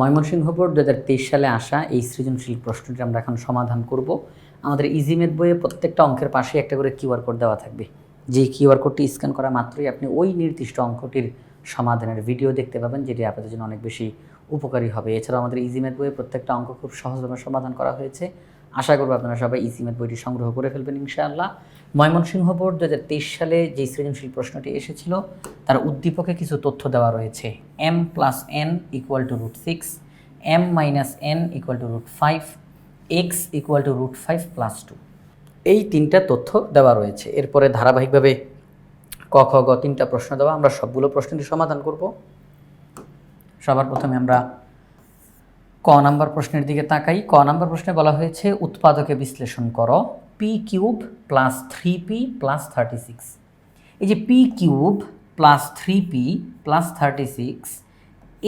Mymensingh board দু হাজার তেইশ সালে আসা এই সৃজনশীল প্রশ্নটি আমরা এখন সমাধান করব। আমাদের ইজিমেট বইয়ে প্রত্যেকটা অঙ্কের পাশে একটা করে কিউআর কোড দেওয়া থাকবে। যে কিউআর কোডটি স্ক্যান করা মাত্রই আপনি ওই নির্দিষ্ট অঙ্কটির সমাধানের ভিডিও দেখতে পাবেন, যেটি আপনাদের জন্য অনেক বেশি উপকারী হবে। এছাড়াও আমাদের ইজিমেট বইয়ে প্রত্যেকটা অঙ্ক খুব সহজভাবে সমাধান করা হয়েছে। আশা করব আপনারা সবাই ইজিমেট বইটি সংগ্রহ করে ফেলবেন ইনশাআল্লাহ। ময়মনসিংহ বোর্ড দু হাজার তেইশ সালে যে সৃজনশীল প্রশ্নটি এসেছিল, তার উদ্দীপকে কিছু তথ্য দেওয়া রয়েছে। M plus N equal to root six M minus N equal to root five X equal to root five plus two এই তিনটা তথ্য দেওয়া রয়েছে। এরপরে ধারাবাহিকভাবে ক, খ, গ তিনটা প্রশ্ন দেওয়া। আমরা সবগুলো প্রশ্নটি সমাধান করব। সবার প্রথমে আমরা ক নাম্বার প্রশ্নের দিকে তাকাই। ক নাম্বার প্রশ্নে বলা হয়েছে, উৎপাদকে বিশ্লেষণ করো। P cube plus three P plus thirty six এই যে P cube plus three P plus thirty six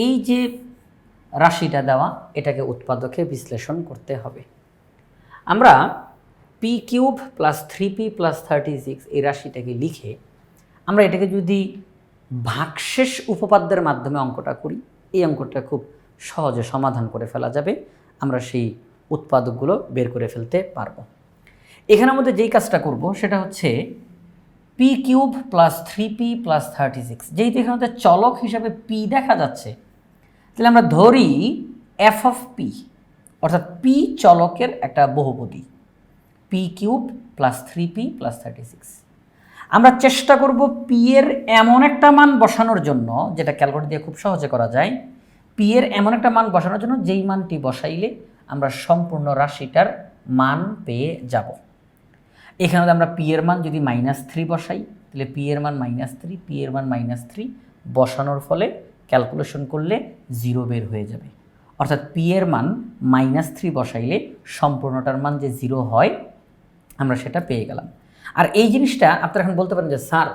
এই যে রাশিটা দেওয়া, এটাকে উৎপাদকে বিশ্লেষণ করতে হবে। আমরা P cube plus three P plus thirty six এই রাশিটাকে লিখে, আমরা এটাকে যদি ভাগশেষ উপপাদ্যের মাধ্যমে অঙ্কটা করি, এই অঙ্কটা খুব সহজে সমাধান করে ফেলা যাবে। আমরা সেই উৎপাদকগুলো বের করে ফেলতে পারব। এখানে আমাদের যেই কাজটা করব, সেটা হচ্ছে P cube plus three P plus thirty six যেহেতু এখানে আমাদের চলক হিসাবে পি দেখা যাচ্ছে, তাহলে আমরা ধরি এফ অফ পি অর্থাৎ পি চলকের একটা বহুপদী। P cube plus three P plus thirty six আমরা চেষ্টা করব পি এর এমন একটা মান বসানোর জন্য, যেটা ক্যালকুলেট দিয়ে খুব সহজে করা যায়। পি এর এমন একটা মান বসানোর জন্য যেই মানটি বসাইলে আমরা সম্পূর্ণ রাশিটার মান পেয়ে যাব। এখানে আমরা পি এর মান যদি মাইনাস থ্রি বসাই, তাহলে পি এর মান মাইনাস থ্রি পি এর মান মাইনাস থ্রি বসানোর ফলে ক্যালকুলেশন করলে জিরো বের হয়ে যাবে। অর্থাৎ পি এর মান মাইনাস থ্রি বসাইলে সম্পূর্ণটার মান যে জিরো হয়, আমরা সেটা পেয়ে গেলাম। আর এই জিনিসটা আপনারা এখন বলতে পারেন যে, স্যার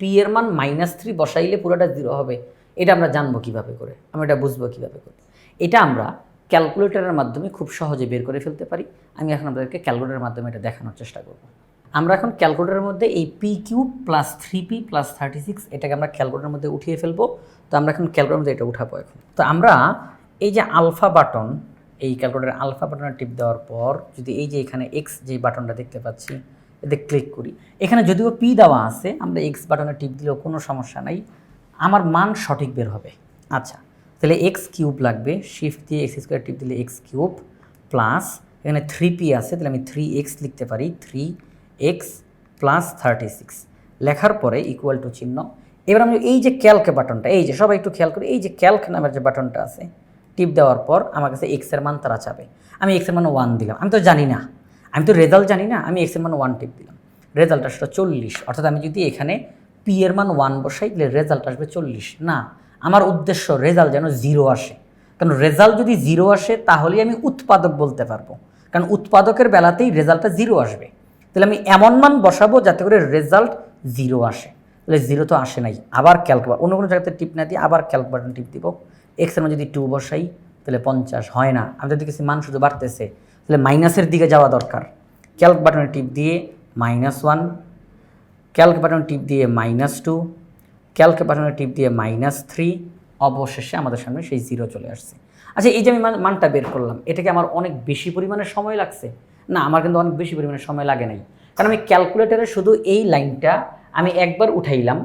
পি এর মান মাইনাস থ্রি বসাইলে পুরোটা জিরো হবে। এটা আমরা জানব কীভাবে করে? আমরা এটা বুঝব কীভাবে করে? এটা আমরা ক্যালকুলেটরের মাধ্যমে খুব সহজে বের করে ফেলতে পারি। আমি এখন আপনাদেরকে ক্যালকুলেটরের মাধ্যমে এটা দেখানোর চেষ্টা করব। আমরা এখন ক্যালকুলেটরের মধ্যে এই P cube plus three P plus thirty six এটাকে আমরা ক্যালকুলেটরের মধ্যে উঠিয়ে ফেলব। তো আমরা এখন ক্যালকুলেটরের মধ্যে এটা উঠাবো এখন। তো আমরা এই যে আলফা বাটন এই ক্যালকুলেটরের আলফা বাটনে টিপ দেওয়ার পর যদি এই যে এখানে এক্স যে বাটনটা দেখতে পাচ্ছি, এতে ক্লিক করি। এখানে যদিও পি দেওয়া আছে, আমরা এক্স বাটনে টিপ দিলেও কোনো সমস্যা নাই। আমার মান সঠিক বের হবে। আচ্ছা তাহলে এক্স কিউব লাগবে শিফট দিয়ে এক্স স্কোয়ার টিপ দিলে এক্স কিউব প্লাস এখানে থ্রি পি আছে, তাহলে আমি থ্রি এক্স লিখতে পারি three X plus thirty six লেখার পরে ইকুয়াল টু চিহ্ন। এবার আমি এই যে ক্যালক বাটনটা এই যে সবাই একটু খেয়াল করি, এই যে ক্যালক নামের যে বাটনটা আছে টিপ দেওয়ার পর আমার কাছে এক্সের মান তারা চাবে। আমি এক্সের মান ওয়ান দিলাম। আমি তো জানি না। আমি তো রেজাল্ট জানি না। আমি এক্সের মান ওয়ান টিপ দিলাম। রেজাল্ট আসলে চল্লিশ। অর্থাৎ আমি যদি এখানে পি এর মান ওয়ান বসাই, তাহলে রেজাল্ট আসবে চল্লিশ। না, আমার উদ্দেশ্য রেজাল্ট যেন জিরো আসে। কারণ রেজাল্ট যদি জিরো আসে, তাহলেই আমি উৎপাদক বলতে পারব। কারণ উৎপাদকের বেলাতেই রেজাল্টটা জিরো আসবে। তাহলে আমি এমন মান বসাবো যাতে করে রেজাল্ট জিরো আসে। তাহলে জিরো তো আসে নাই, আবার ক্যালকুলেট অন্য কোনো জায়গাতে টিপ না দিয়ে আবার ক্যালক টিপ দিব। এক্সের যদি টু বসাই, তাহলে পঞ্চাশ, হয় না। আমি যদি কিছু মান শুধু বাড়তেছে, তাহলে মাইনাসের দিকে যাওয়া দরকার। ক্যালক বাটনে টিপ দিয়ে মাইনাস ওয়ান ক্যালক বাটন টিপ দিয়ে মাইনাস টু ক্যালক বাটনে টিপ দিয়ে মাইনাস থ্রি অবশেষে আমাদের সামনে সেই জিরো চলে আসছে। আচ্ছা এই যে আমি মান- মানটা বের করলাম, এটাকে আমার অনেক বেশি পরিমাণে সময় লাগছে। না, আমার কিন্তু অনেক বেশি পরিমাণে সময় লাগে নাই। কারণ আমি ক্যালকুলেটারে শুধু এই লাইনটা আমি একবার উঠাইলাম,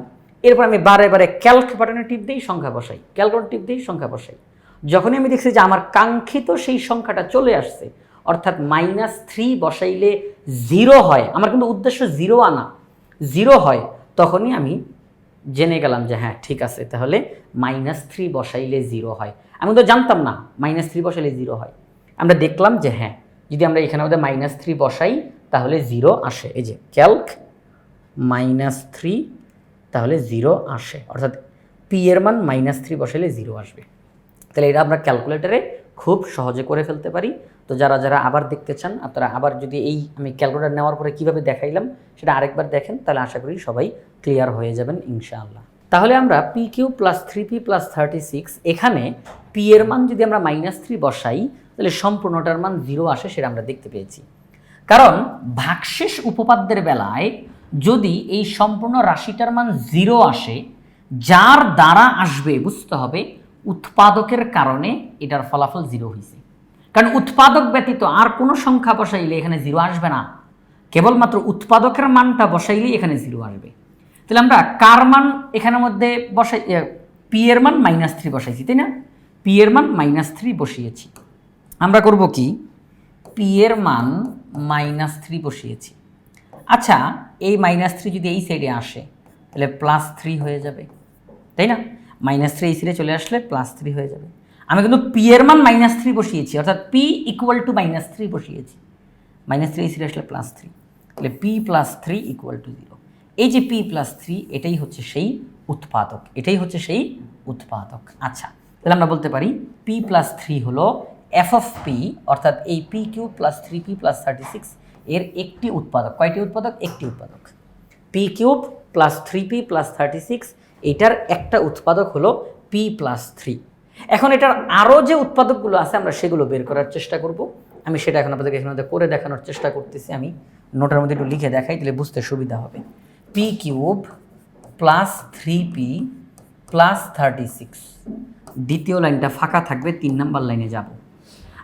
এরপর আমি বারে বারে ক্যালক বাটনে টিপ দিয়েই সংখ্যা বসাই ক্যালকুলেটর টিপ দিয়েই সংখ্যা বসাই। যখনই আমি দেখছি যে আমার কাঙ্ক্ষিত সেই সংখ্যাটা চলে আসছে, অর্থাৎ মাইনাস থ্রি বসাইলে জিরো হয়, আমার কিন্তু উদ্দেশ্য জিরো আনা জিরো হয়, তখনই আমি জেনে গেলাম যে হ্যাঁ ঠিক আছে, তাহলে মাইনাস থ্রি বসাইলে জিরো হয়। আমি তো জানতাম না মাইনাস থ্রি বসাইলে জিরো হয়। আমরা দেখলাম যে হ্যাঁ যদি আমরা এখানে আমাদের মাইনাস থ্রি বসাই, তাহলে জিরো আসে। এই যে ক্যালক মাইনাস থ্রি তাহলে জিরো আসে। অর্থাৎ পি এর মান মাইনাস থ্রি বসাইলে জিরো আসবে। তাহলে এটা আমরা ক্যালকুলেটারে খুব সহজে করে ফেলতে পারি। তো যারা যারা আবার দেখতে চান, আপনারা আবার যদি এই আমি ক্যালকুলেটার নেওয়ার পরে কীভাবে দেখাইলাম, সেটা আরেকবার দেখেন, তাহলে আশা করি সবাই ক্লিয়ার হয়ে যাবেন ইনশাআল্লাহ। তাহলে আমরা P Q plus three P plus thirty six এখানে পি এর মান যদি আমরা মাইনাস থ্রি বসাই তাহলে সম্পূর্ণটার মান জিরো আসে সেটা আমরা দেখতে পেয়েছি। কারণ ভাগশেষ উপপাদ্যের বেলায় যদি এই সম্পূর্ণ রাশিটার মান জিরো আসে, যার দ্বারা আসবে, বুঝতে হবে, উৎপাদকের কারণে এটার ফলাফল জিরো হয়েছে কারণ উৎপাদক ব্যতীত আর কোনো সংখ্যা বসাইলে এখানে জিরো আসবে না। কেবলমাত্র উৎপাদকের মানটা বসাইলেই এখানে জিরো আসবে। তাহলে আমরা কার মান এখানের মধ্যে বসাই পি এর মান মাইনাস থ্রি বসাইছি, তাই না? পি এর মান মাইনাস থ্রি বসিয়েছি। আমরা করব কি? পি এর মান মাইনাস থ্রি বসিয়েছি। আচ্ছা এই মাইনাস থ্রি যদি এই সাইডে আসে, তাহলে প্লাস থ্রি হয়ে যাবে, তাই না? মাইনাস থ্রি এই সাইডে চলে আসলে প্লাস থ্রি হয়ে যাবে। আমি কিন্তু পি এর মান মাইনাস থ্রি বসিয়েছি, অর্থাৎ P equal to minus three বসিয়েছি। মাইনাস থ্রি এই সাইডে আসলে প্লাস থ্রি তাহলে P plus three equal to zero এই যে পি প্লাস থ্রি এটাই হচ্ছে সেই উৎপাদক, এটাই হচ্ছে সেই উৎপাদক। আচ্ছা তাহলে আমরা বলতে পারি পি প্লাস থ্রি হলো এফ অফ পি অর্থাৎ এই P Q plus three P plus thirty six এর একটি উৎপাদক। কয়টি উৎপাদক? একটি উৎপাদক। P cube plus three P plus thirty six এটার একটা উৎপাদক হলো পি প্লাস থ্রি এখন এটার আরও যে উৎপাদকগুলো আছে, আমরা সেগুলো বের করার চেষ্টা করব। আমি সেটা এখন আপনাদেরকে এখানে করে দেখানোর চেষ্টা করতেছি। আমি নোটের মধ্যে একটু লিখে দেখাই তাহলে বুঝতে সুবিধা হবে। P cube plus three P plus thirty six দ্বিতীয় লাইনটা ফাঁকা থাকবে, তিন নাম্বার লাইনে যাব।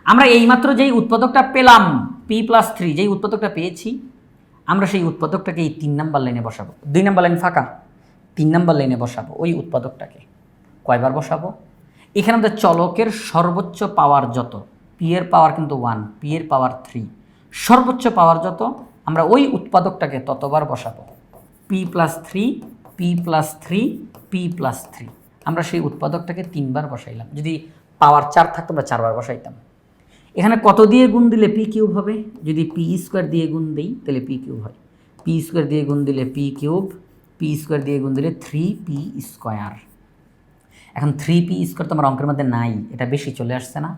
আমরা এইমাত্র যেই উৎপাদকটা পেলাম পি প্লাস থ্রি যেই উৎপাদকটা পেয়েছি, আমরা সেই উৎপাদকটাকে এই তিন নাম্বার লাইনে বসাবো। দুই নাম্বার লাইন ফাঁকা, তিন নাম্বার লাইনে বসাবো ওই উৎপাদকটাকে। কয়বার বসাবো? এখানে আমাদের চলকের সর্বোচ্চ পাওয়ার যত পি এর পাওয়ার কিন্তু ওয়ান পি এর পাওয়ার থ্রি সর্বোচ্চ পাওয়ার যত, আমরা ওই উৎপাদকটাকে ততবার বসাবো। P plus three P plus three P plus three আমরা সেই উৎপাদকটাকে তিনবার বসাইলাম। যদি পাওয়ার চার থাকতো, আমরা চারবার বসাইতাম। এখানে কত দিয়ে গুণ দিলে পি কিউব হবে? যদি পি স্কোয়ার দিয়ে গুণ দিই, তাহলে পি কিউব হয়। পি স্কোয়ার দিয়ে গুণ দিলে পি কিউব পি স্কোয়ার দিয়ে গুণ দিলে থ্রি পি স্কোয়ার এখন থ্রি পি স্কোয়ার তো আমার অঙ্কের মধ্যে নাই, এটা বেশি চলে আসছে না।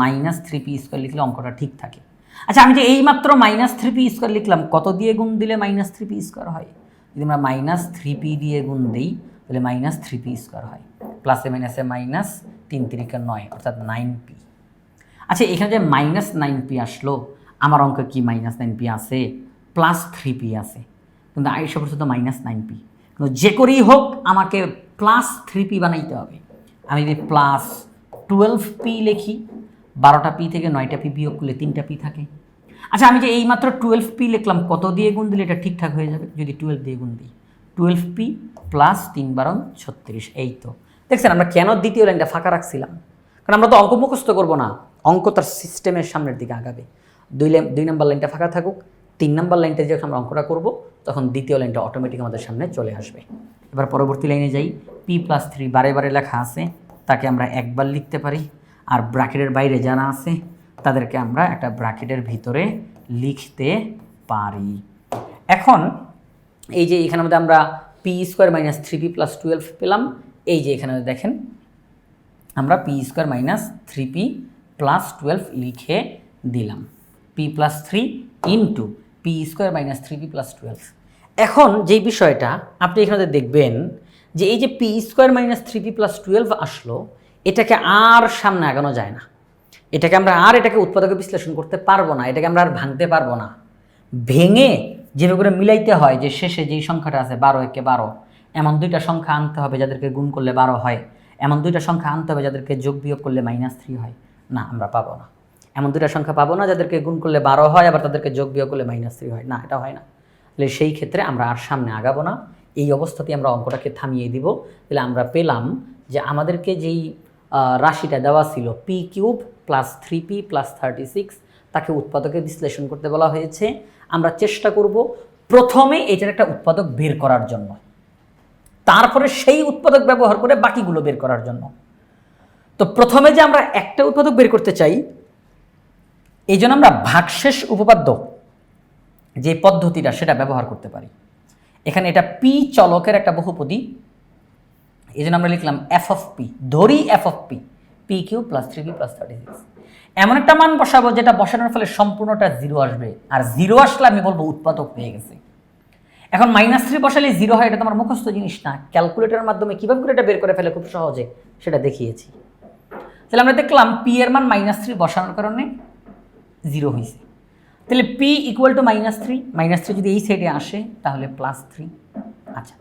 মাইনাস থ্রি পি স্কোয়ার লিখলে অঙ্কটা ঠিক থাকে। আচ্ছা আমি যে এইমাত্র মাইনাস থ্রি পি স্কোয়ার লিখলাম, কত দিয়ে গুণ দিলে মাইনাস থ্রি পি স্কোয়ার হয়? যদি আমরা মাইনাস থ্রি পি দিয়ে গুণ দিই, তাহলে মাইনাস থ্রি পি স্কোয়ার হয়। প্লাসে মাইনাসে মাইনাস তিন তিরিকা নয়, অর্থাৎ নাইন পি আচ্ছা এখানে যে মাইনাস নাইন পি আসলো, আমার অঙ্কে কি মাইনাস নাইন পি আছে? প্লাস থ্রি পি আছে। কিন্তু আইসা পর্যন্ত মাইনাস নাইন পি কিন্তু যে করেই হোক, আমাকে প্লাস থ্রি পি বানাইতে হবে। আমি যদি প্লাস টুয়েলভ পি লিখি, বারোটা পি থেকে নয়টা পি বিয়োগ করলে তিনটা পি থাকে। আচ্ছা আমি যে এইমাত্র টুয়েলভ পি লিখলাম, কত দিয়ে গুণ দিলে এটা ঠিকঠাক হয়ে যাবে? যদি টুয়েলভ দিয়ে গুণ দিই। টুয়েলভ পি প্লাস তিন বারো ছত্রিশ, এই তো। দেখছেন, আমরা কেন দ্বিতীয় লাইনটা ফাঁকা রাখছিলাম? কারণ আমরা তো অঙ্ক মুখস্থ করব না। অঙ্ক তার সিস্টেমের সামনের দিকে আগাবে। দুই লাইন দুই নম্বর লাইনটা ফাঁকা থাকুক, তিন নম্বর লাইনটা যখন আমরা অঙ্কটা করব, তখন দ্বিতীয় লাইনটা অটোমেটিক আমাদের সামনে চলে আসবে। এবার পরবর্তী লাইনে যাই। পি প্লাস থ্রি বারে বারে লেখা আছে, তাকে আমরা একবার লিখতে পারি। আর ব্র্যাকেটের বাইরে যারা আছে, তাদেরকে আমরা একটা ব্র্যাকেটের ভিতরে লিখতে পারি। এখন, এই যে এখানে মধ্যে আমরা P square minus three P plus twelve পেলাম। এই যে এখানে দেখেন, আমরা P square minus three P plus twelve লিখে দিলাম। P plus three into P square minus three P plus twelve এখন যেই বিষয়টা আপনি এখানে দেখবেন যে এই যে P square minus three P plus twelve আসলো, এটাকে আর সামনে আগানো যায় না। এটাকে আমরা আর এটাকে উৎপাদকে বিশ্লেষণ করতে পারব না, এটাকে আমরা আর ভাঙতে পারব না। ভেঙে যেভাবে করে মিলাইতে হয় যে শেষে যেই সংখ্যাটা আছে বারো, একে বারো, এমন দুইটা সংখ্যা আনতে হবে যাদেরকে গুণ করলে বারো হয়, এমন দুইটা সংখ্যা আনতে হবে যাদেরকে যোগ বিয়োগ করলে মাইনাস থ্রি হয়। না, আমরা পাবো না। এমন দুটা সংখ্যা পাবো না, যাদেরকে গুণ করলে বারো হয়, আবার তাদেরকে যোগ বিয়োগ করলে মাইনাস থ্রি হয়। না, এটা হয় না। তাহলে সেই ক্ষেত্রে আমরা আর সামনে আগাবো না। এই অবস্থাতেই আমরা অঙ্কটাকে থামিয়ে দিব। তাহলে আমরা পেলাম যে আমাদেরকে যেই রাশিটা দেওয়া ছিল P cube plus three P plus thirty six তাকে উৎপাদকে বিশ্লেষণ করতে বলা হয়েছে। আমরা চেষ্টা করব প্রথমে এটার একটা উৎপাদক বের করার জন্য। তারপরে সেই উৎপাদক ব্যবহার করে বাকিগুলো বের করার জন্য। তো প্রথমে যে আমরা একটা উৎপাদক বের করতে চাই, এই জন্য আমরা ভাগশেষ উপপাদ্য যে পদ্ধতিটা সেটা ব্যবহার করতে পারি। এখানে এটা পি চলকের একটা বহুপদী, এই জন্য আমরা লিখলাম এফ অফ পি ধরি F of P P cube plus three P plus thirty six এমন একটা মান বসাবো যেটা বসানোর ফলে সম্পূর্ণটা জিরো আসবে, আর জিরো আসলে আমি বলব উৎপাদক হয়ে গেছে। এখন মাইনাস থ্রি বসালে জিরো হয়, এটা তোমার মুখস্থ জিনিস না। ক্যালকুলেটরের মাধ্যমে কীভাবে করে এটা বের করে ফেলে? খুব সহজে সেটা দেখিয়েছি। তাহলে আমরা দেখলাম পি এর মান মাইনাস থ্রি বসানোর কারণে জিরো হয়েছে। তাহলে P equal to minus three minus three যদি এই সাইডে আসে, তাহলে প্লাস থ্রি আচ্ছা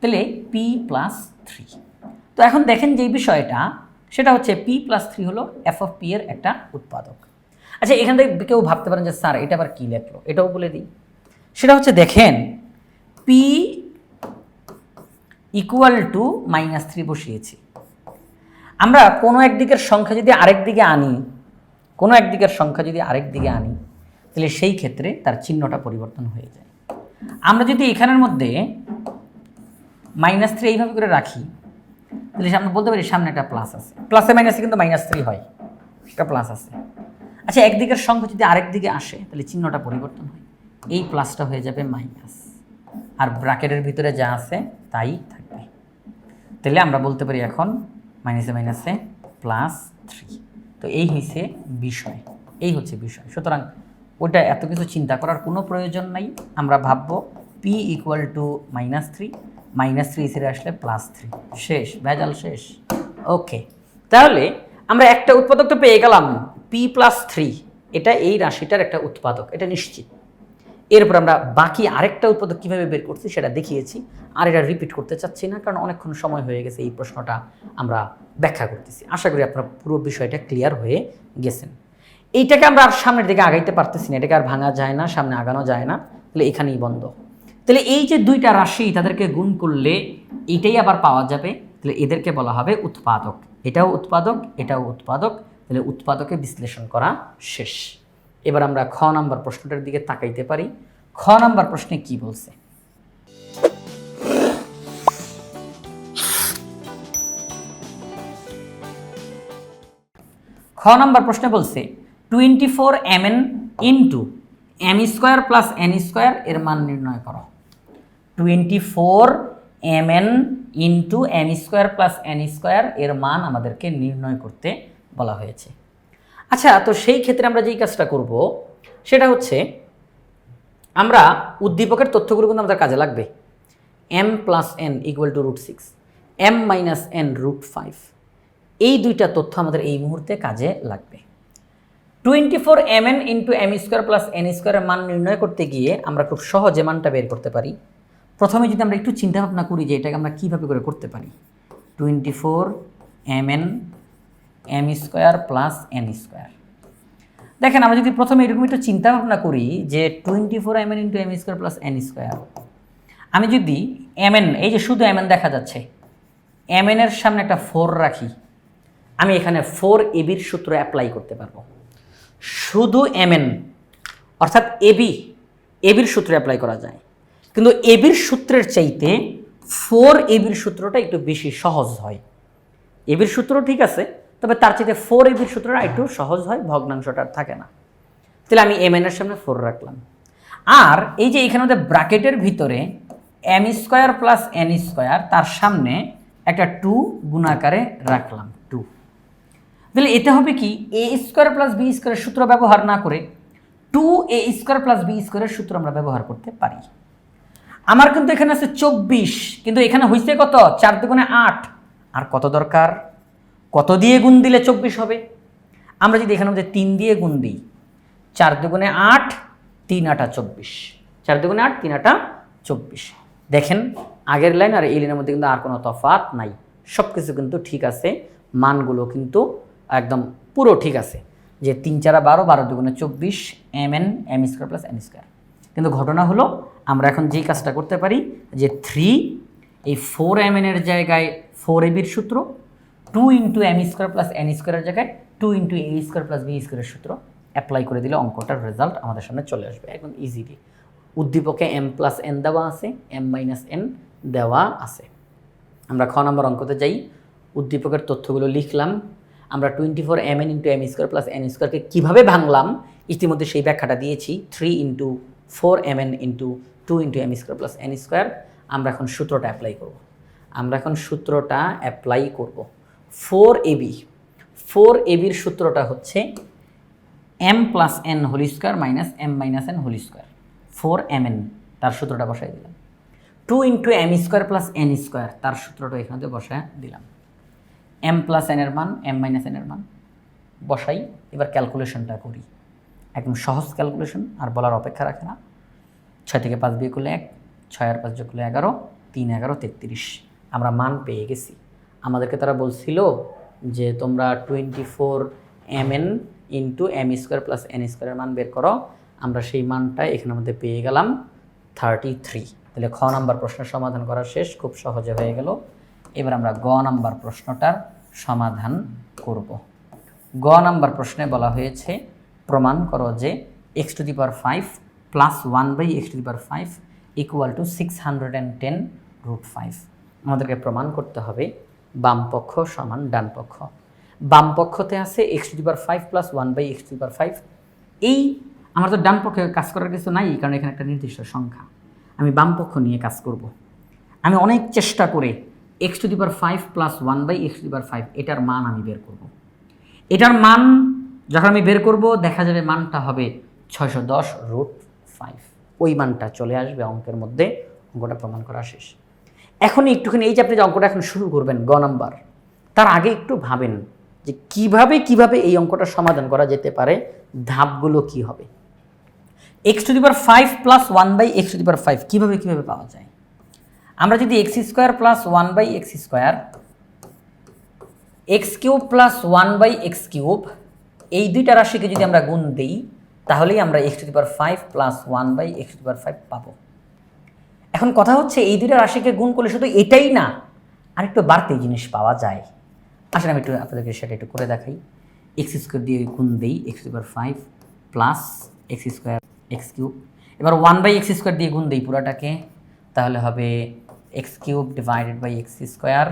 তাহলে পি প্লাস থ্রি তো এখন দেখেন যে বিষয়টা, সেটা হচ্ছে পি প্লাস থ্রি হলো এফ অফ পি এর একটা উৎপাদক। আচ্ছা এখান থেকে কেউ ভাবতে পারেন যে, স্যার, এটা আবার কী লেখলো? এটাও বলে দিই। সেটা হচ্ছে দেখেন P equal to minus three বসিয়েছি। আমরা কোনো একদিকের সংখ্যা যদি আরেক দিকে আনি, কোনো একদিকের সংখ্যা যদি আরেক দিকে আনি, তাহলে সেই ক্ষেত্রে তার চিহ্নটা পরিবর্তন হয়ে যায়। আমরা যদি এখানের মধ্যে মাইনাস থ্রি এইভাবে করে রাখি, তাহলে আমরা বলতে পারি সামনে একটা প্লাস আছে। প্লাসে মাইনাসে কিন্তু মাইনাস থ্রি হয়, একটা প্লাস আছে। আচ্ছা একদিকের সংখ্যা যদি আরেক দিকে আসে, তাহলে চিহ্নটা পরিবর্তন হয়। এই প্লাসটা হয়ে যাবে মাইনাস আর ব্র্যাকেটের ভিতরে যা আছে, তাই থাকবে। তাহলে আমরা বলতে পারি এখন মাইনাসে মাইনাসে প্লাস থ্রি তো এই হয়েছে বিষয়। এই হচ্ছে বিষয়। সুতরাং ওটা এত কিছু চিন্তা করার কোনো প্রয়োজন নাই। আমরা ভাববো P equal to minus three minus three ছেড়ে আসলে প্লাস থ্রি শেষ, ভেজাল শেষ। ওকে তাহলে আমরা একটা উৎপাদক তো পেয়ে গেলাম পি প্লাস থ্রি এটা এই রাশিটার একটা উৎপাদক। এটা নিশ্চিত। এরপর আমরা বাকি আরেকটা উৎপাদক কীভাবে বের করছি সেটা দেখিয়েছি। আর এটা রিপিট করতে চাচ্ছি না, কারণ অনেকক্ষণ সময় হয়ে গেছে, এই প্রশ্নটা আমরা ব্যাখ্যা করতেছি। আশা করি আপনার পুরো বিষয়টা ক্লিয়ার হয়ে গেছেন। এইটাকে আমরা আর সামনের দিকে আগাইতে পারতেছি না, এটাকে আর ভাঙা যায় না, সামনে আগানো যায় না, তাহলে এখানেই বন্ধ। তাহলে এই যে দুইটা রাশি তাদেরকে গুণ করলে এইটাই আবার পাওয়া যাবে, তাহলে এদেরকে বলা হবে উৎপাদক। এটাও উৎপাদক এটাও উৎপাদক, তাহলে উৎপাদকে বিশ্লেষণ করা শেষ। এবার আমরা খ নাম্বার প্রশ্নটার দিকে তাকাইতে পারি। খ নাম্বার প্রশ্নে কি বলছে? খ নাম্বার প্রশ্নে বলছে twenty four M N into M square plus N square এর মান নির্ণয় করো। Twenty four M N into M square plus N square এর মান আমাদেরকে নির্ণয় করতে বলা হয়েছে। আচ্ছা তো সেই ক্ষেত্রে আমরা যেই কাজটা করব, সেটা হচ্ছে আমরা উদ্দীপকের তথ্যগুলো কিন্তু আমাদের কাজে লাগবে। M plus N equal to root six M minus N root five এই দুইটা তথ্য আমাদের এই মুহূর্তে কাজে লাগবে। Twenty four M N into M square plus N স্কোয়ারের মান নির্ণয় করতে গিয়ে আমরা খুব সহজে মানটা বের করতে পারি। প্রথমে যদি আমরা একটু চিন্তা ভাবনা করি যে এটাকে আমরা কীভাবে করে করতে পারি। Twenty four M N M square plus N square দেখেন, আমরা যদি প্রথমে এরকম একটু চিন্তা ভাবনা করি যে twenty four M N into M square plus N square আমি যদি এম এন এই যে শুধু এম এন দেখা যাচ্ছে এম এর সামনে একটা ফোর রাখি, আমি এখানে ফোর এবির সূত্র অ্যাপ্লাই করতে পারব। শুধু এম এন অর্থাৎ এবি এবির সূত্র অ্যাপ্লাই করা যায়। কিন্তু এবির সূত্রের চাইতে ফোর এবির সূত্রটা একটু বেশি সহজ হয়। এবির সূত্র ঠিক আছে তবে তার চাইতে ফোর এবির সূত্রটা একটু সহজ হয়, ভগ্নাংশটা থাকে না। তাহলে আমি এম এর সামনে ফোর রাখলাম। আর এই যে এখানে আমাদের ব্র্যাকেটের ভিতরে M square plus N square তার সামনে একটা টু গুণাকারে রাখলাম টু তাহলে এতে হবে কি? এ স্কোয়ার প্লাস বি স্কোয়ারের সূত্র ব্যবহার না করে two A square plus B স্কোয়ারের সূত্র আমরা ব্যবহার করতে পারি। আমার কিন্তু এখানে আছে চব্বিশ, কিন্তু এখানে হয়েছে কত? চার দুগুণে আট। আর কত দরকার? কত দিয়ে গুণ দিলে চব্বিশ হবে? আমরা যদি এখানে মধ্যে তিন দিয়ে গুণ দিই, চার দুগুণে আট, তিন আটা চব্বিশ। চার দুগুণে আট, তিন আটা চব্বিশ। দেখেন, আগের লাইন আর এই লাইনের মধ্যে কিন্তু আর কোনো তফাৎ নাই। সব কিছু কিন্তু ঠিক আছে, মানগুলো কিন্তু একদম পুরো ঠিক আছে। যে তিন চারা বারো বারো দুগুণে চব্বিশ M N M square plus N square. কিন্তু ঘটনা হলো, আমরা এখন যেই কাজটা করতে পারি, যে থ্রি এই ফোর এম এর জায়গায় ফোর এবির সূত্র two into M square plus N স্কোয়ারের জায়গায় two into A square plus B স্কোয়ারের সূত্র অ্যাপ্লাই করে দিলে অঙ্কটার রেজাল্ট আমাদের সামনে চলে আসবে একদম ইজিলি উদ্দীপকে এম প্লাস এন দেওয়া আছে এম মাইনাস এন দেওয়া আছে। আমরা খ নম্বর অঙ্কতে যাই। উদ্দীপকের তথ্যগুলো লিখলাম। আমরা twenty four M N into M square plus N স্কোয়ারকে কীভাবে ভাঙলাম? ইতিমধ্যে সেই ব্যাখ্যাটা দিয়েছি। Three into four M N into two into M square plus N square আমরা এখন সূত্রটা অ্যাপ্লাই করব। আমরা এখন সূত্রটা অ্যাপ্লাই করব। ফোর এবি ফোর এবির সূত্রটা হচ্ছে M plus N whole square minus M minus N whole square. Four M N, তার সূত্রটা বসাই দিলাম। Two into M square plus N square, তার সূত্রটা এখানে বসায় দিলাম। এম প্লাস এনের মান, এম মাইনাস এনের মান বসাই, এবার ক্যালকুলেশনটা করি। একদম সহজ ক্যালকুলেশন, আর বলার অপেক্ষা রাখে না। ছয় থেকে পাঁচ বিয়ে করলে এক, ছয় আর পাঁচ যোগ করলে এগারো, তিন এগারো তেত্রিশ। আমরা মান পেয়ে গেছি। আমাদেরকে তারা বলছিল যে তোমরা twenty four M N into M square plus N স্কোয়ারের মান বের করো। আমরা সেই মানটা এখানের মধ্যে পেয়ে গেলাম থার্টি থ্রি তাহলে খ নাম্বার প্রশ্নের সমাধান করা শেষ, খুব সহজে হয়ে গেল। এবার আমরা গ নাম্বার প্রশ্নটার সমাধান করব। গ নাম্বার প্রশ্নে বলা হয়েছে, প্রমাণ করো যে X to the power five plus one by X to the power five equal to six hundred and ten root five আমাদেরকে প্রমাণ করতে হবে বাম পক্ষ সমান ডান পক্ষ। বাম পক্ষতে আছে X to power five plus one by X to power five এই আমার তো ডান পক্ষে কাজ করার কিছু নাই কারণ এখানে একটা নির্দিষ্ট সংখ্যা। আমি বাম পক্ষ নিয়ে কাজ করব। আমি অনেক চেষ্টা করে X to the power five plus one by X to power five এটার মান আমি বের করব। এটার মান যখন আমি বের করব, দেখা যাবে মানটা হবে ছয়শো দশ রুট ফাইভ ওই মানটা চলে আসবে অঙ্কের মধ্যে, অঙ্কটা প্রমাণ করা শেষ। এখনই একটুখানি, এই যে আপনি যে অঙ্কটা এখন শুরু করবেন, গ নাম্বার, তার আগে একটু ভাবেন যে কীভাবে কীভাবে এই অঙ্কটা সমাধান করা যেতে পারে, ধাপগুলো কি হবে? X to the power five plus one by X to the power five কীভাবে কীভাবে পাওয়া যায়? আমরা যদি X square plus one by X square X cube plus one by X cube এই দুইটা রাশিকে যদি আমরা গুণ দিই, তাহলেই আমরা X to the power five plus one by X to the power five পাবো। এখন কথা হচ্ছে এই দুইটা রাশিকে গুণ করলে শুধু এটাই না, আরেকটু বাড়তি জিনিস পাওয়া যায়। আসলে আমি একটু আপনাদেরকে সেটা একটু করে দেখাই। এক্স স্কোয়ার দিয়ে গুণ দিই X power five plus X square X cube এবার ওয়ান বাই এক্স স্কোয়ার দিয়ে গুণ দিই পুরাটাকে, তাহলে হবে X cube divided by X square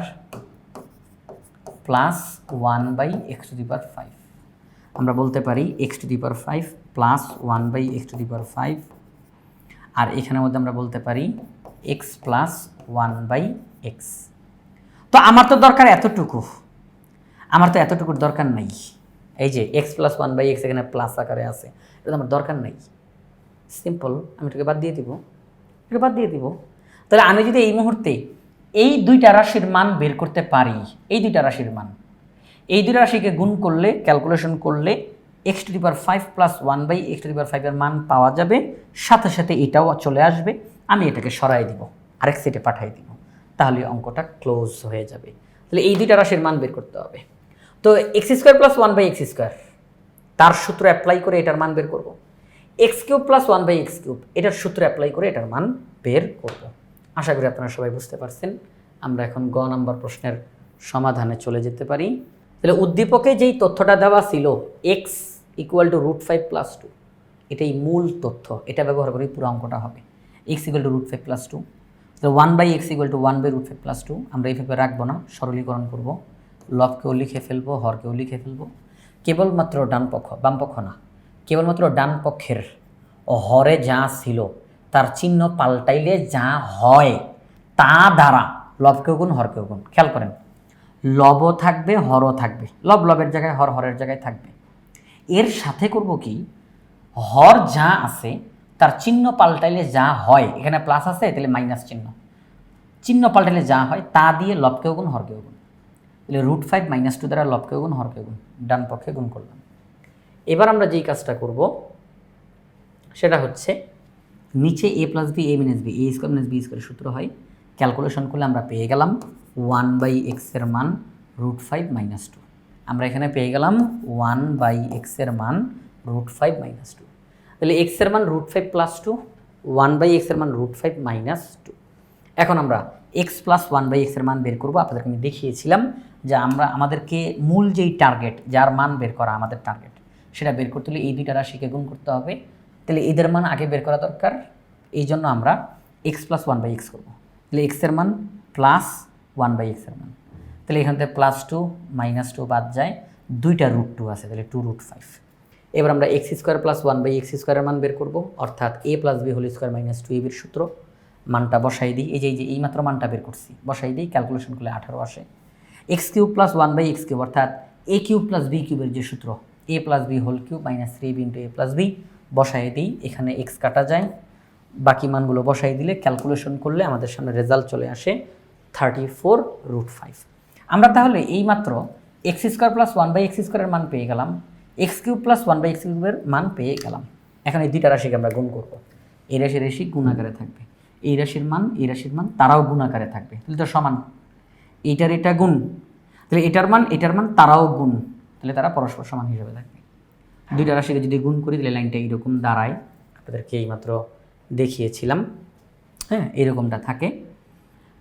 plus one by X to the power five আমরা বলতে পারি X to the power five plus one by X to the power five আর এখানের মধ্যে আমরা বলতে পারি X plus one by X. তো আমার তো দরকার এতটুকু। আমার তো এতটুকুর দরকার নাই। এই যে X plus one by X এখানে প্লাস আকারে আছে, এটা আমার দরকার নাই। সিম্পল আমি এটাকে বাদ দিয়ে দিব। এটাকে বাদ দিয়ে দিব। তাহলে আমি যদি এই মুহূর্তে এই দুইটা রাশির মান বের করতে পারি, এই দুইটা রাশির মান, এই দুইটা রাশিকে গুণ করলে ক্যালকুলেশন করলে X to the five plus one by X to the ফাইভের মান পাওয়া যাবে। সাথে সাথে এটাও চলে আসবে। আমি এটাকে সরাই দিব, আরেক সেটে পাঠিয়ে দিব, তাহলে অঙ্কটা ক্লোজ হয়ে যাবে। তাহলে এই দুইটা রাশির মান বের করতে হবে। তো X square plus one by X square তার সূত্র অ্যাপ্লাই করে এটার মান বের করব। X cube plus one by X cube এটার সূত্র অ্যাপ্লাই করে এটার মান বের করব। আশা করি আপনারা সবাই বুঝতে পারছেন। আমরা এখন গ নম্বর প্রশ্নের সমাধানে চলে যেতে পারি। তাহলে উদ্দীপকে যেই তথ্যটা দেওয়া ছিল X equal to root five plus two এটাই মূল তথ্য। এটা ব্যবহার করেই পুরো অঙ্কটা হবে। X equal to root five plus two তাহলে one by X equal to one by root five plus two আমরা এইভাবে রাখব না, সরলীকরণ করব। লবকেও লিখে ফেলব, হরকেও লিখে ফেলব। কেবলমাত্র ডান পক্ষ, বাম পক্ষ না, কেবলমাত্র ডান পক্ষের হরে যা ছিল, তার চিহ্ন পাল্টাইলে যা হয়, তা দ্বারা লবকেও গুণ, হরকেও গুণ। খেয়াল করেন, লবও থাকবে, হরও থাকবে। লব লবের জায়গায়, হর হরের জায়গায় থাকবে। এর সাথে করব কি, হর যা আছে তার চিহ্ন পাল্টাইলে যা হয়, এখানে প্লাস আছে, তাহলে মাইনাস চিহ্ন। চিহ্ন পাল্টাইলে যা হয়, তা দিয়ে লবকেও গুণ, হরকেও গুণ। তাহলে রুট ফাইভ মাইনাস টু দ্বারা লবকেও গুণ, হরকেও গুণ, ডান পক্ষে গুণ করলাম। এবার আমরা যেই কাজটা করব, সেটা হচ্ছে নিচে A plus B A minus B A square minus B square সূত্র হয়। ক্যালকুলেশন করলে আমরা পেয়ে গেলাম ওয়ান বাই এক্সের মান রুট ফাইভ মাইনাস টু আমরা এখানে পেয়ে গেলাম ওয়ান বাই এক্সের মান রুট ফাইভ মাইনাস টু তাহলে এক্সের মান root five plus two one by এক্সের মান রুট ফাইভ মাইনাস টু এখন আমরা এক্স প্লাস ওয়ান বাই এক্সের মান বের করব। আপনাদেরকে আমি দেখিয়েছিলাম যে আমরা আমাদেরকে মূল যেই টার্গেট যার মান বের করা আমাদের টার্গেট সেটা বের করতে হলে এই দুইটা রাশিকে গুণ করতে হবে। তাহলে এদের মান আগে বের করা দরকার, এই জন্য আমরা X plus one by X করব। তাহলে এক্সের মান প্লাস ওয়ান বাই এক্সের মান। তাহলে এখান থেকে প্লাস টু মাইনাস টু বাদ যায়, দুইটা রুট টু আছে, তাহলে টু রুট ফাইভ এবার আমরা X square plus one by X স্কোয়ারের মান বের করব, অর্থাৎ A plus B whole square minus two এবির সূত্র। মানটা বসাই দিই, এই যে এই যে, এই মাত্র মানটা বের করছি, বসাই দিই ক্যালকুলেশন করলে আঠারো আসে। X cube plus one by X cube অর্থাৎ এ কিউব প্লাস বি কিউবের যে সূত্র A plus B whole cube minus three B into A plus B বসাই দিই, এখানে এক্স কাটা যায়। বাকি মানগুলো বসাই দিলে ক্যালকুলেশন করলে আমাদের সামনে রেজাল্ট চলে আসে থার্টি ফোর রুট ফাইভ আমরা তাহলে এইমাত্র X square plus one by X স্কোয়ারের মান পেয়ে গেলাম। X cube plus one by X কিউবের মান পেয়ে গেলাম। এখন এই দুইটা রাশিকে আমরা গুণ করব। এই রাশি রাশি গুণাকারে থাকবে। এই রাশির মান, এই রাশির মান, তারাও গুণাকারে থাকবে। তাহলে তো সমান। এইটার এটা গুণ। তাহলে এটার মান এটার মান, তারাও গুণ। তাহলে তারা পরস্পর সমান হিসেবে থাকবে। দুইটা রাশিকে যদি গুণ করি, তাহলে লাইনটা এইরকম দাঁড়ায়। আপনাদেরকে এইমাত্র দেখিয়েছিলাম। হ্যাঁ এরকমটা থাকে।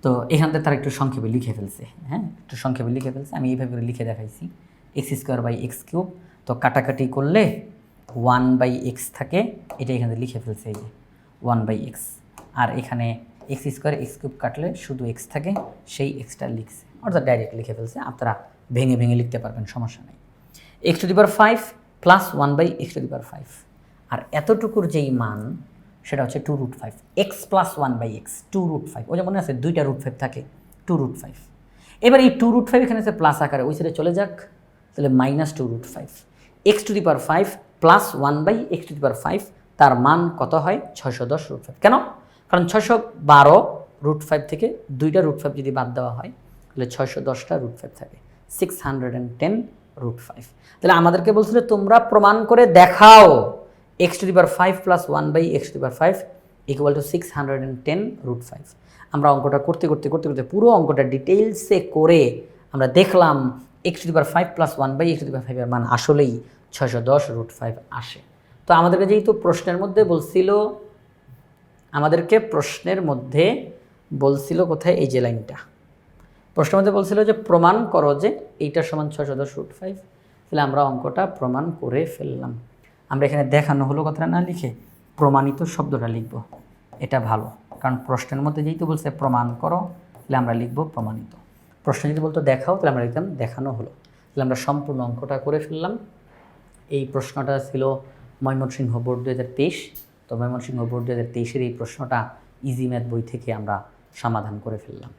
তো এখান থেকে তারা একটু সংক্ষেপে লিখে ফেলছে। হ্যাঁ একটু সংক্ষেপে লিখে ফেলছে। আমি এইভাবে করে লিখে দেখাইছি। X square by X cube. তো কাটাকাটি করলে ওয়ান বাই এক্স থাকে। এটা এখানে লিখে ফেলছে এই যে ওয়ান বাই এক্স আর এখানে এক্স স্কোয়ার এক্স কিউব কাটলে শুধু এক্স থাকে, সেই এক্সটা লিখছে। অর্থাৎ ডাইরেক্ট লিখে ফেলছে। আপনারা ভেঙে ভেঙে লিখতে পারবেন, সমস্যা নেই। X to the power five plus one by X to the power five আর এতটুকুর যেই মান, সেটা হচ্ছে two root five X plus one by X two root five ওই যে মনে আছে, দুইটা রুট ফাইভ থাকে টু রুট ফাইভ এবার এই টু রুট ফাইভ এখানে আছে প্লাস আকারে, ওই সাইডে চলে যাক। তাহলে minus two root five X to the power five plus one by X to the power five তার মান কত হয়? ছয়শো দশ রুট ফাইভ কেন? কারণ ছয়শো বারো রুট ফাইভ থেকে দুইটা রুট ফাইভ যদি বাদ দেওয়া হয়, তাহলে ছয়শো দশটা রুট ফাইভ থাকে। Six hundred and ten root five তাহলে আমাদেরকে বলছিল, তোমরা প্রমাণ করে দেখাও X to the power five plus one by X to the power five equal to six hundred and ten root five আমরা অঙ্কটা করতে করতে করতে করতে পুরো অঙ্কটা ডিটেলসে করে আমরা দেখলাম X to the power five plus one by X to the power ফাইভের মান আসলেই ছয়শো দশ রুট ফাইভ আসে। তো আমাদেরকে যেহেতু প্রশ্নের মধ্যে বলছিল, আমাদেরকে প্রশ্নের মধ্যে বলছিল কোথায়? এই যে লাইনটা। প্রশ্নের মধ্যে বলছিল যে, প্রমাণ করো যে এইটা সমান ছয়শো দশ রুট ফাইভ তাহলে আমরা অঙ্কটা প্রমাণ করে ফেললাম। আমরা এখানে দেখানো হলো কথাটা না লিখে, প্রমাণিত শব্দটা লিখব। এটা ভালো, কারণ প্রশ্নের মধ্যে যেহেতু বলছে প্রমাণ করো, তাহলে আমরা লিখব প্রমাণিত। প্রশ্ন যদি বলতো দেখাও, তাহলে আমরা লিখতাম দেখানো হলো। তাহলে আমরা সম্পূর্ণ অঙ্কটা করে ফেললাম। এই প্রশ্নটা ছিল ময়মনসিংহ বোর্ড দু তেইশ। তো ময়মনসিংহ বোর্ড দু হাজার তেইশের এই প্রশ্নটা ইজি ম্যাথ বই থেকে আমরা সমাধান করে ফেললাম।